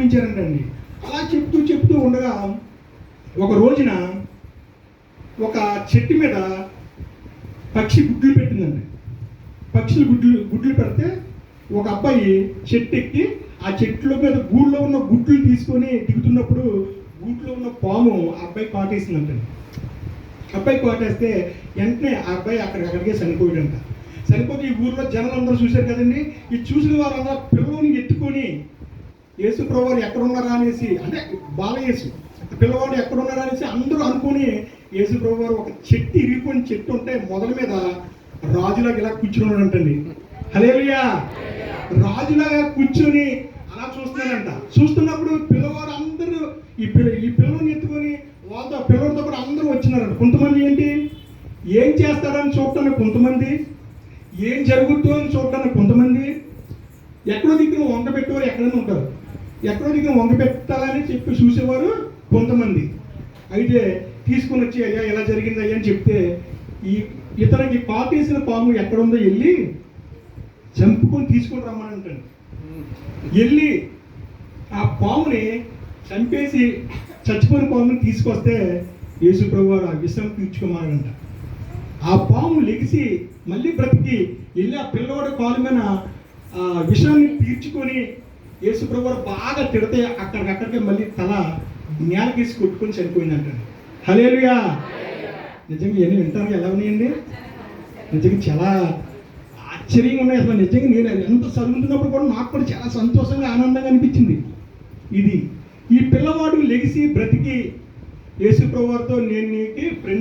ప్రారంభించారంటండి అలా చెప్తూ చెప్తూ ఉండగా ఒక రోజున ఒక చెట్టు మీద పక్షి గుడ్లు పెట్టిందండి. పక్షులు గుడ్లు గుడ్లు పెడితే ఒక అబ్బాయి చెట్టు ఎక్కి ఆ చెట్ల మీద గూళ్ళో ఉన్న గుడ్లు తీసుకొని దిగుతున్నప్పుడు గూట్లో ఉన్న పాము ఆ అబ్బాయి కాటేసిందంటండి అబ్బాయి కోటేస్తే వెంటనే ఆ అబ్బాయి అక్కడికి అక్కడికే చనిపోయాడంట. చనిపోతే ఈ ఊర్లో జనాలు అందరూ చూశారు కదండి. ఈ చూసిన వారందరూ పిల్లల్ని ఎత్తుకొని యేసు ప్రభువారు ఎక్కడున్నారా అనేసి అంటే బాలయేసు పిల్లవాడు ఎక్కడున్నారా అనేసి అందరూ అనుకొని యేసు ప్రభువారు ఒక చెట్టు ఇరిగిపోయిన చెట్టు ఉంటే మొదల మీద రాజులాగా ఇలా కూర్చుని అంటండి. హలేలుయా రాజులాగా కూర్చొని అలా చూస్తున్నాడంట. చూస్తున్నప్పుడు పిల్లవారు అందరూ ఈ పిల్ల ఈ పిల్లల్ని ఎత్తుకొని వాళ్ళతో పిల్లలతో కూడా అందరూ వచ్చినారంట. కొంతమంది ఏంటి? ఏం చేస్తారని చూడటానికి కొంతమంది ఏం జరుగుతుందో అని చూడటానికి కొంతమంది ఎక్కడో దిక్కున వంట పెట్టేవారు ఎక్కడైనా ఉంటారు. ఎక్కడో దిక్కున వంగ పెట్టాలని చెప్పి చూసేవారు కొంతమంది. అయితే తీసుకొని వచ్చి అయ్యా ఎలా జరిగింది అయ్యా? అని చెప్తే ఈ ఇతనికి పాపేసిన పాము ఎక్కడుందో వెళ్ళి చంపుకొని తీసుకొని రమ్మని అంటాడు. వెళ్ళి ఆ పాముని చంపేసి చచ్చిపోయిన పాముని తీసుకొస్తే యేసు ప్రభు ఆ విషం తీర్చుకోమనంట. ఆ పాము లెగిసి మళ్ళీ బ్రతికి వెళ్ళి ఆ పిల్లవాడి కాలు మీద ఆ విషాన్ని తీర్చుకొని యేసు ప్రభు బాగా తిడితే అక్కడికక్కడికే మళ్ళీ తల నేలకేసి కొట్టుకొని చనిపోయిందంట. హలేలుయా నిజంగా ఇవన్నీ వింటారు? ఎలా ఉన్నాయండి? నిజంగా చాలా ఆశ్చర్యంగా ఉన్నాయి. అసలు నిజంగా నేను ఎంత చదువుతున్నప్పుడు కూడా నాకు కూడా చాలా సంతోషంగా ఆనందంగా అనిపించింది. ఇది ఈ పిల్లవాడు లెగిసి బ్రతికి యేసు ప్రభువారితో నేను నీకు ఫ్రెండ్